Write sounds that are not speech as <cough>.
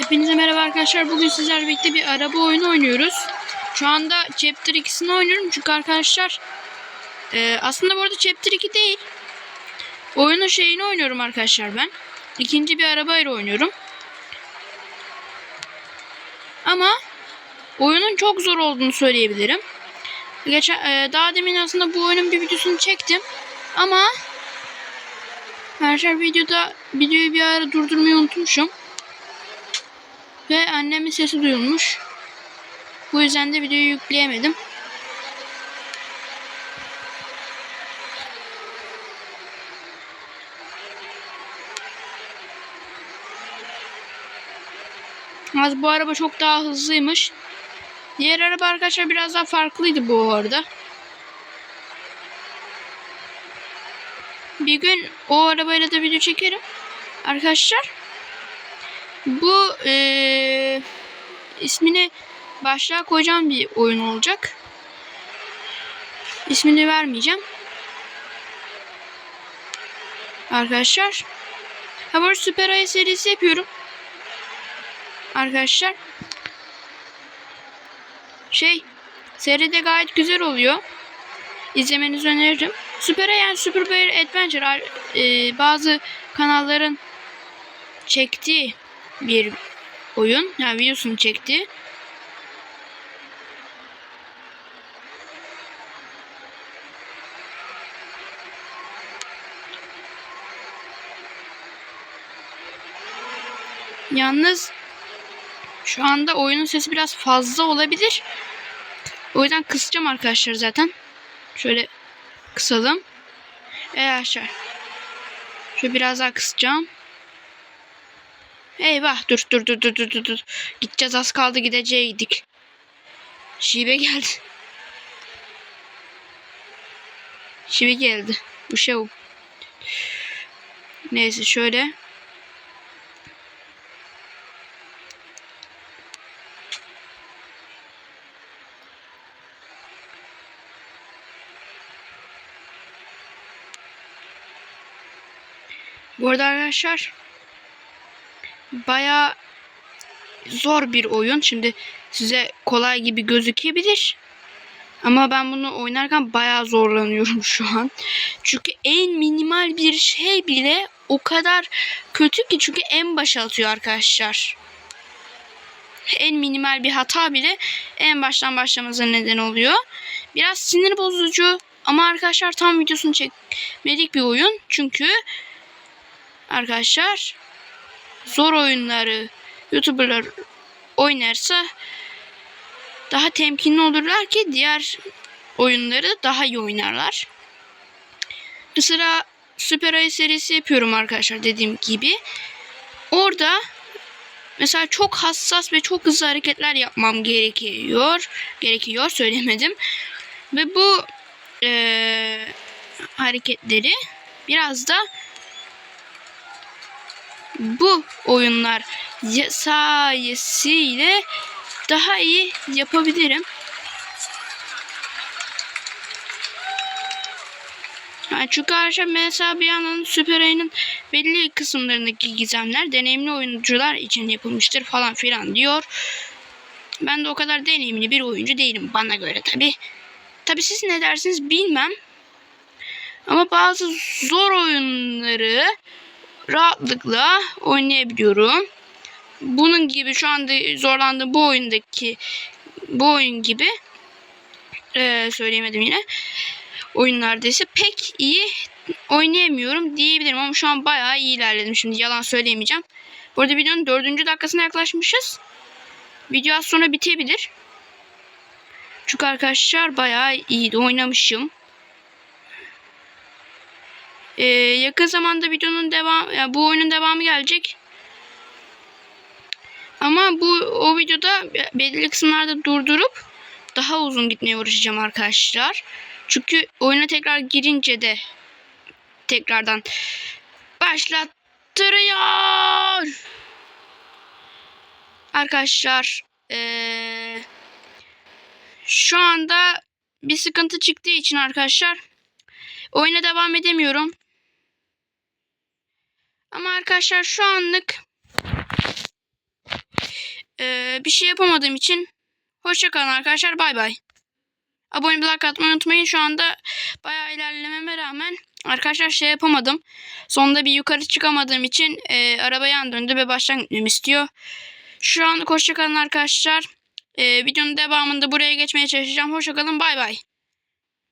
Hepinize merhaba arkadaşlar. Bugün sizlerle birlikte bir araba oyunu oynuyoruz. Şu anda Chapter 2'sini oynuyorum çünkü arkadaşlar e, aslında bu arada Chapter 2 değil. Oyunun şeyini oynuyorum arkadaşlar ben. İkinci bir arabayla oynuyorum. Ama oyunun çok zor olduğunu söyleyebilirim. Geçen, e, daha demin aslında bu oyunun bir videosunu çektim. Ama Arkadaşlar videoda videoyu bir ara durdurmayı unutmuşum. Ve annemin sesi duyulmuş. Bu yüzden de videoyu yükleyemedim. Az bu araba çok daha hızlıymış. Diğer araba arkadaşlar biraz daha farklıydı bu arada. Bir gün o arabayla da video çekerim. Arkadaşlar. Bu eee ismini başlığa koyacağım bir oyun olacak. İsmini vermeyeceğim. Arkadaşlar. Ha bu Süper Ayı serisi yapıyorum. Arkadaşlar. Şey. Seride gayet güzel oluyor. İzlemenizi öneririm. Süper yani Super Bear Adventure e, bazı kanalların çektiği bir oyun. Yani videosunu çekti. Yalnız şu anda oyunun sesi biraz fazla olabilir. O yüzden kısacağım arkadaşlar zaten. Şöyle kısalım. Evet arkadaşlar. Şöyle biraz daha kısacağım. Eyvah dur dur dur dur dur dur. Gideceğiz az kaldı gideceydik. Şive geldi. Şive geldi. Bu şey o. Neyse şöyle. Bu arada arkadaşlar baya zor bir oyun. Şimdi size kolay gibi gözükebilir. Ama ben bunu oynarken baya zorlanıyorum <laughs> şu an. Çünkü en minimal bir şey bile o kadar kötü ki çünkü en başa atıyor arkadaşlar. En minimal bir hata bile en baştan başlamamıza neden oluyor. Biraz sinir bozucu ama arkadaşlar tam videosunu çekmedik bir oyun. Çünkü arkadaşlar zor oyunları YouTuber'lar oynarsa daha temkinli olurlar ki diğer oyunları daha iyi oynarlar. Mesela Süper Ayı serisi yapıyorum arkadaşlar dediğim gibi. Orada mesela çok hassas ve çok hızlı hareketler yapmam gerekiyor. Gerekiyor söylemedim. Ve bu e, hareketleri biraz da bu oyunlar sayesinde daha iyi yapabilirim. Yani çünkü arkadaşlar mesela bir yandan Süper Ayı'nın belli kısımlarındaki gizemler deneyimli oyuncular için yapılmıştır falan filan diyor. Ben de o kadar deneyimli bir oyuncu değilim bana göre tabi. Tabi siz ne dersiniz bilmem. Ama bazı zor oyunları rahatlıkla oynayabiliyorum. Bunun gibi şu anda zorlandığım bu oyundaki bu oyun gibi e, söyleyemedim yine oyunlarda ise pek iyi oynayamıyorum diyebilirim ama şu an bayağı iyi ilerledim şimdi yalan söyleyemeyeceğim. Bu arada videonun dördüncü dakikasına yaklaşmışız. Video az sonra bitebilir. Çünkü arkadaşlar bayağı iyi oynamışım. Ee, yakın zamanda videonun devam yani bu oyunun devamı gelecek. Ama bu o videoda belirli kısımlarda durdurup daha uzun gitmeye uğraşacağım arkadaşlar. Çünkü oyuna tekrar girince de tekrardan başlattırıyor. Arkadaşlar ee, şu anda bir sıkıntı çıktığı için arkadaşlar oyuna devam edemiyorum. Ama arkadaşlar şu anlık bir şey yapamadığım için hoşçakalın arkadaşlar bay bay. Abone like atmayı unutmayın. Şu anda bayağı ilerlememe rağmen arkadaşlar şey yapamadım. Sonunda bir yukarı çıkamadığım için e, araba yan döndü ve baştan gitmemi istiyor. Şu an hoşçakalın arkadaşlar. E, videonun devamında buraya geçmeye çalışacağım. Hoşçakalın bay bay.